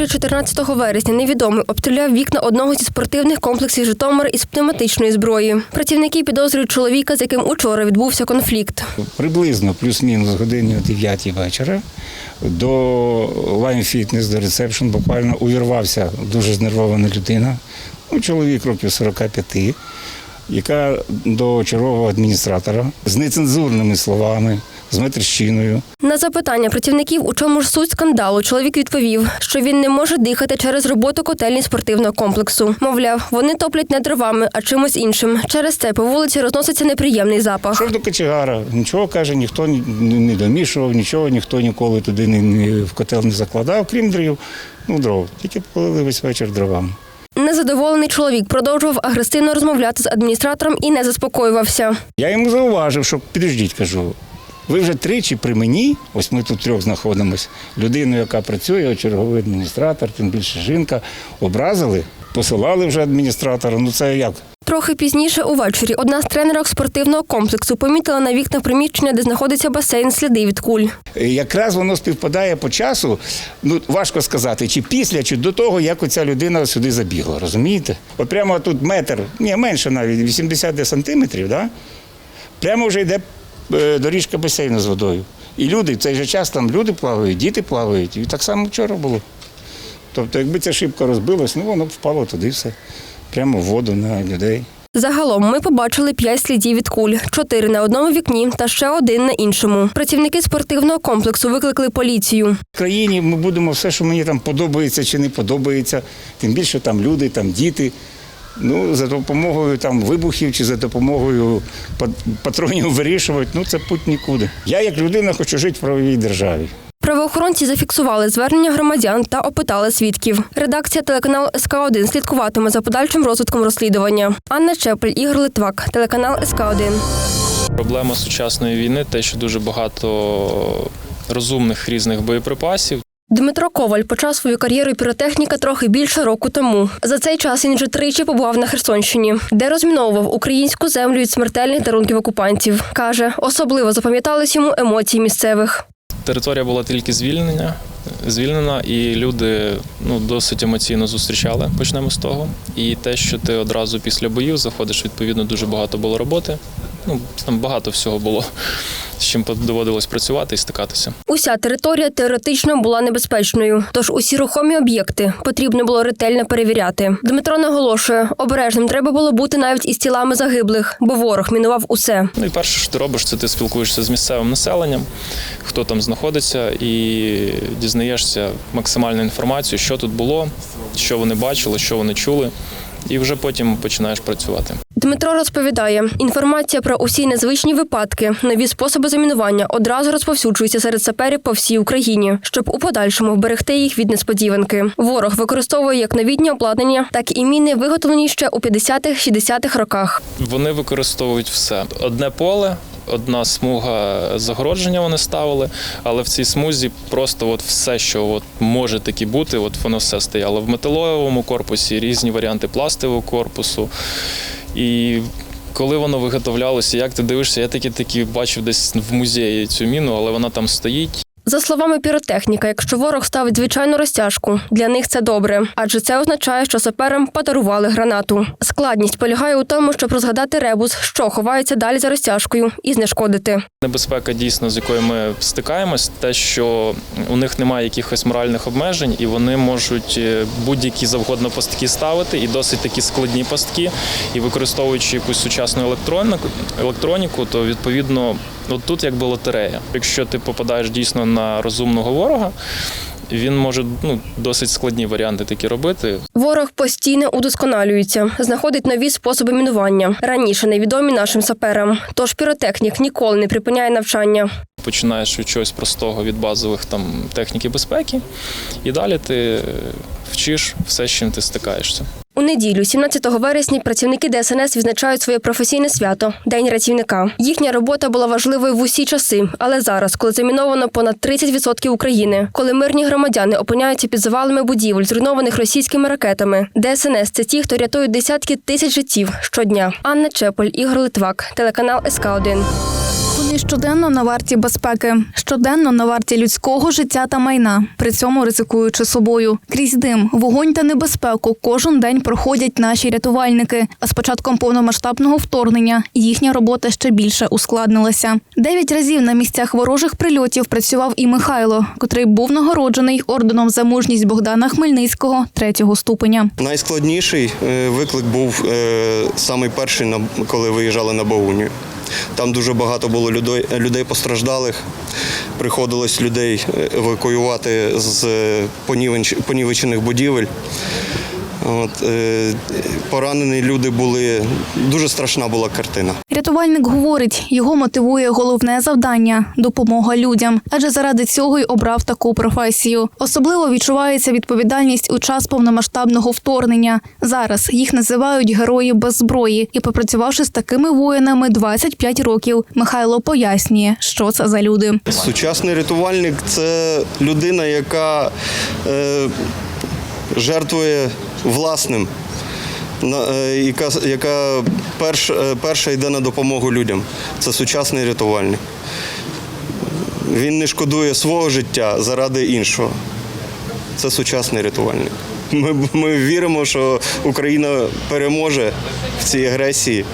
Увечері 14 вересня невідомий обстріляв вікна одного зі спортивних комплексів Житомира із пневматичної зброї. Працівники підозрюють чоловіка, з яким учора відбувся конфлікт. Приблизно плюс-мінус годині о 9 вечора до Fitness, до ресепшн буквально увірвався дуже знервована людина, ну, чоловік років 45, яка до чергового адміністратора з нецензурними словами, з матерщиною. На запитання працівників, у чому ж суть скандалу, чоловік відповів, що він не може дихати через роботу котельні спортивного комплексу. Мовляв, вони топлять не дровами, а чимось іншим. Через це по вулиці розноситься неприємний запах. Що ж до кочегара, нічого каже, ніхто не домішував, нічого, ніхто ніколи туди не, не в котел не закладав, крім дрів. Ну, дров. Тільки полили весь вечір дровами. Незадоволений чоловік продовжував агресивно розмовляти з адміністратором і не заспокоювався. Я йому зауважив, що підождіть, кажу. Ви вже тричі при мені, ось ми тут трьох знаходимося, людину, яка працює, черговий адміністратор, тим більше жінка, образили, посилали вже адміністратора. Ну це як? Трохи пізніше увечері одна з тренерок спортивного комплексу помітила на вікнах приміщення, де знаходиться басейн, сліди від куль. Якраз воно співпадає по часу. Ну важко сказати, чи після, чи до того, як оця людина сюди забігла. Розумієте? От прямо тут метр, ні, менше навіть 80 сантиметрів, да? прямо вже йде доріжка басейну з водою. І люди, в цей же час там люди плавають, діти плавають. І так само вчора було. Тобто, якби ця шибка розбилась, ну воно б впало туди все. Прямо в воду на людей. Загалом ми побачили п'ять слідів від куль: чотири на одному вікні та ще один на іншому. Працівники спортивного комплексу викликали поліцію. В країні ми будемо все, що мені там подобається чи не подобається. Тим більше там люди, там діти. Ну, за допомогою там вибухів чи за допомогою пат- патронів вирішувати, ну це путь нікуди. Я як людина хочу жити в правовій державі. Правоохоронці зафіксували звернення громадян та опитали свідків. Редакція телеканалу СК 1 слідкуватиме за подальшим розвитком розслідування. Анна Чепель, Ігор Литвак, телеканал СК 1 Проблема сучасної війни те, що дуже багато розумних різних боєприпасів. Дмитро Коваль почав свою кар'єру піротехніка трохи більше року тому. За цей час він вже тричі побував на Херсонщині, де розміновував українську землю від смертельних дарунків окупантів. Каже, особливо запам'ятались йому емоції місцевих. Територія була тільки звільнення, звільнена, і люди ну, досить емоційно зустрічали. Почнемо з того. І те, що ти одразу після боїв заходиш, відповідно, дуже багато було роботи. Ну, там багато всього було, з чим доводилось працювати і стикатися. Уся територія теоретично була небезпечною, тож усі рухомі об'єкти потрібно було ретельно перевіряти. Дмитро наголошує, обережним треба було бути навіть із тілами загиблих, бо ворог мінував усе. Ну і перше, що ти робиш, це ти спілкуєшся з місцевим населенням, хто там знаходиться, і дізнаєшся максимальну інформацію, що тут було, що вони бачили, що вони чули, і вже потім починаєш працювати. Дмитро розповідає, інформація про усі незвичні випадки, нові способи замінування одразу розповсюджується серед саперів по всій Україні, щоб у подальшому вберегти їх від несподіванки. Ворог використовує як новітнє обладнання, так і міни, виготовлені ще у 50-60-х роках. Вони використовують все. Одне поле, одна смуга загородження вони ставили, але в цій смузі просто от все, що от може таки бути, от воно все стояло в металовому корпусі, різні варіанти пластикового корпусу. І коли воно виготовлялося, як ти дивишся, я таки таки бачив десь в музеї цю міну, але вона там стоїть. За словами піротехніка, якщо ворог ставить звичайну розтяжку, для них це добре, адже це означає, що саперам подарували гранату. Складність полягає у тому, щоб розгадати ребус, що ховається далі за розтяжкою, і знешкодити. Небезпека дійсно, з якою ми стикаємось, те, що у них немає якихось моральних обмежень, і вони можуть е, будь-які завгодно пастки ставити, і досить такі складні пастки. І використовуючи якусь сучасну електронику, електроніку, то відповідно от тут якби лотерея. Якщо ти попадаєш дійсно на розумного ворога. Він може ну досить складні варіанти такі робити. Ворог постійно удосконалюється, знаходить нові способи мінування, раніше невідомі нашим саперам. Тож піротехнік ніколи не припиняє навчання. Починаєш від чогось простого від базових там техніки безпеки, і далі ти вчиш все, з чим ти стикаєшся. У неділю, 17 вересня, працівники ДСНС відзначають своє професійне свято День рятівника. Їхня робота була важливою в усі часи, але зараз, коли заміновано понад 30% України, коли мирні громадяни опиняються під завалами будівель, зруйнованих російськими ракетами. ДСНС це ті, хто рятують десятки тисяч життів щодня. Анна Чеполь, Ігор Литвак, телеканал СК 1 Вони щоденно на варті безпеки, щоденно на варті людського життя та майна, при цьому ризикуючи собою. Крізь дим, вогонь та небезпеку кожен день проходять наші рятувальники. А з початком повномасштабного вторгнення їхня робота ще більше ускладнилася. Дев'ять разів на місцях ворожих прильотів працював і Михайло, котрий був нагороджений орденом за мужність Богдана Хмельницького третього ступеня. Найскладніший е, виклик був е, самий перший, коли виїжджали на Богунію. Там дуже багато було людей, людей постраждалих. Приходилось людей е, евакуювати з е, понівечених будівель. От, е, поранені люди були. Дуже страшна була картина. Рятувальник говорить, його мотивує головне завдання допомога людям, адже заради цього й обрав таку професію. Особливо відчувається відповідальність у час повномасштабного вторгнення. Зараз їх називають герої без зброї, і попрацювавши з такими воїнами 25 років, Михайло пояснює, що це за люди. Сучасний рятувальник це людина, яка е, жертвує власним, е, яка, яка перш, е, перша йде на допомогу людям. Це сучасний рятувальник. Він не шкодує свого життя заради іншого. Це сучасний рятувальник. Ми, ми віримо, що Україна переможе в цій агресії.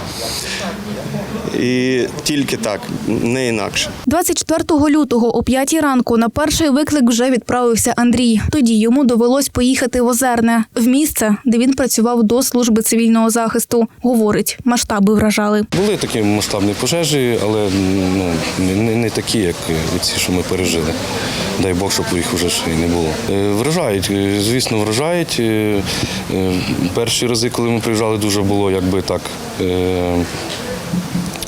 І тільки так, не інакше. 24 лютого о 5 ранку на перший виклик вже відправився Андрій. Тоді йому довелось поїхати в Озерне, в місце, де він працював до служби цивільного захисту. Говорить, масштаби вражали. Були такі масштабні пожежі, але ну, не, не такі, як ці, що ми пережили. Дай Бог, щоб їх вже ще й не було. Е, Вражають, е, звісно, вражають. Е, Перші рази, коли ми приїжджали, дуже було якби так.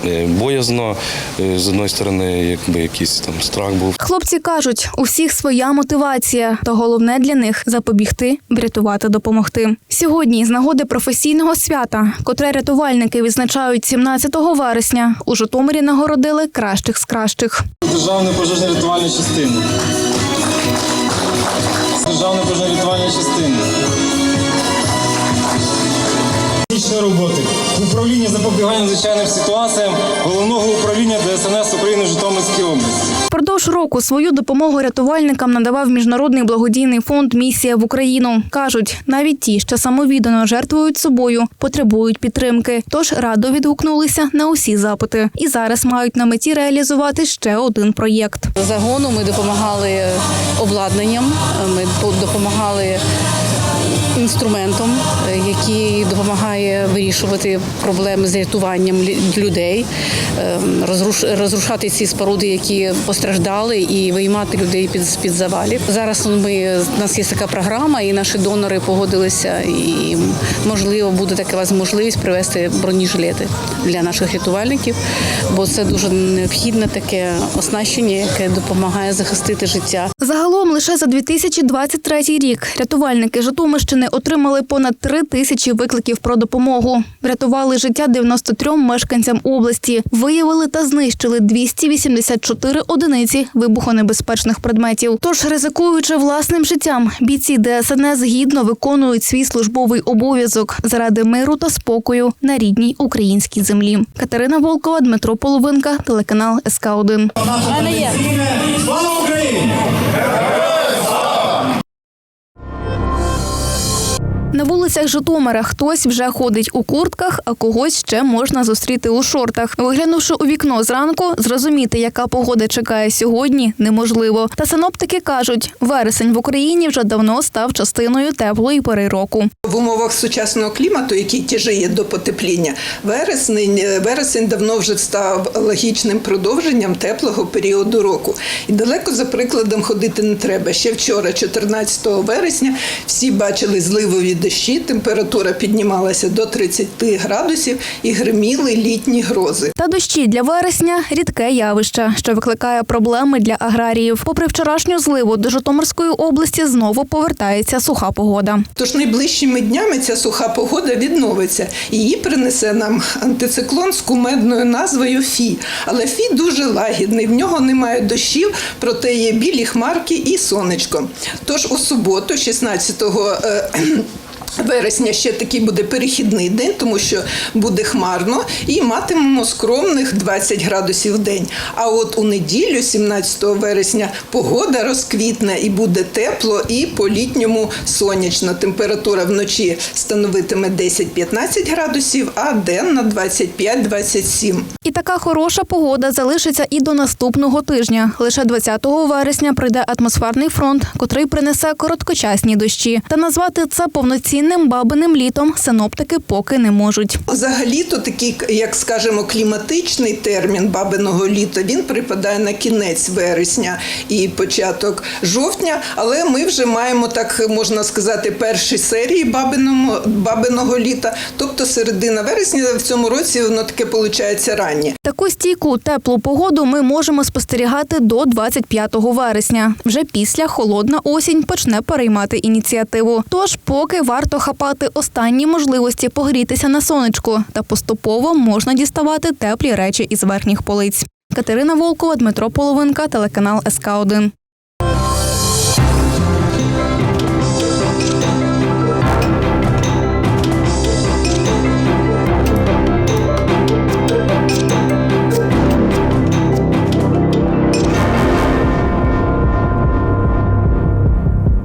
Е, Боязно, Е, з одної сторони, якби якийсь там страх був. Хлопці кажуть, у всіх своя мотивація, та головне для них запобігти, врятувати, допомогти. Сьогодні, з нагоди професійного свята, котре рятувальники відзначають 17 вересня, у Житомирі нагородили кращих з кращих. Державної пожежно рятувальної частини. Державної пожежно рятувальної частини. Технічної роботи. Управління запобігання надзвичайним ситуаціям року свою допомогу рятувальникам надавав міжнародний благодійний фонд Місія в Україну. кажуть, навіть ті, що самовіддано жертвують собою, потребують підтримки. Тож радо відгукнулися на усі запити і зараз мають на меті реалізувати ще один проєкт. загону ми допомагали обладнанням, ми по- допомагали інструментом, е, який допомагає вирішувати проблеми з рятуванням людей, е, розрушати ці споруди, які постраждали, і виймати людей під, під завалів. Зараз ми у нас є така програма, і наші донори погодилися, і можливо буде така можливість привезти бронежилети для наших рятувальників, бо це дуже необхідне таке оснащення, яке допомагає захистити життя. Загалом лише за 2023 рік рятувальники Житомирщини отримали понад три тисячі викликів про допомогу. Врятували життя 93 мешканцям області, виявили та знищили 284 одиниці вибухонебезпечних предметів. Тож, ризикуючи власним життям, бійці ДСНС гідно виконують свій службовий обов'язок заради миру та спокою на рідній українській землі. Катерина Волкова, Дмитро Половинка, телеканал СК 1 Слава Україні! На вулицях Житомира хтось вже ходить у куртках, а когось ще можна зустріти у шортах. Виглянувши у вікно зранку, зрозуміти, яка погода чекає сьогодні, неможливо. Та синоптики кажуть, вересень в Україні вже давно став частиною теплої пори року. В умовах сучасного клімату, який тяжіє до потепління, вересень, вересень давно вже став логічним продовженням теплого періоду року. І далеко за прикладом ходити не треба. Ще вчора, 14 вересня, всі бачили зливові дощі, температура піднімалася до 30 градусів і гриміли літні грози. Та дощі для вересня рідке явище, що викликає проблеми для аграріїв. Попри вчорашню зливу, до Житомирської області знову повертається суха погода. Тож найближчими днями ця суха погода відновиться. Її принесе нам антициклон з кумедною назвою Фі. Але Фі дуже лагідний, в нього немає дощів, проте є білі хмарки і сонечко. Тож у суботу, 16 е, Вересня ще такий буде перехідний день, тому що буде хмарно, і матимемо скромних 20 градусів в день. А от у неділю, 17 вересня, погода розквітне і буде тепло, і по літньому сонячно. Температура вночі становитиме 10-15 градусів, а денна 25-27. І така хороша погода залишиться і до наступного тижня. Лише 20 вересня прийде атмосферний фронт, котрий принесе короткочасні дощі. Та назвати це повноцінним бабиним літом синоптики поки не можуть. Взагалі-то такий, як скажемо, кліматичний термін бабиного літа, він припадає на кінець вересня і початок жовтня, але ми вже маємо, так можна сказати, перші серії бабиного, бабиного літа, тобто середина вересня в цьому році воно таке виходить раннє. Таку стійку теплу погоду ми можемо спостерігати до 25 вересня. Вже після холодна осінь почне переймати ініціативу. Тож, поки варто хапати останні можливості погрітися на сонечку, та поступово можна діставати теплі речі із верхніх полиць. Катерина Волкова, Дмитро Половинка, телеканал СК 1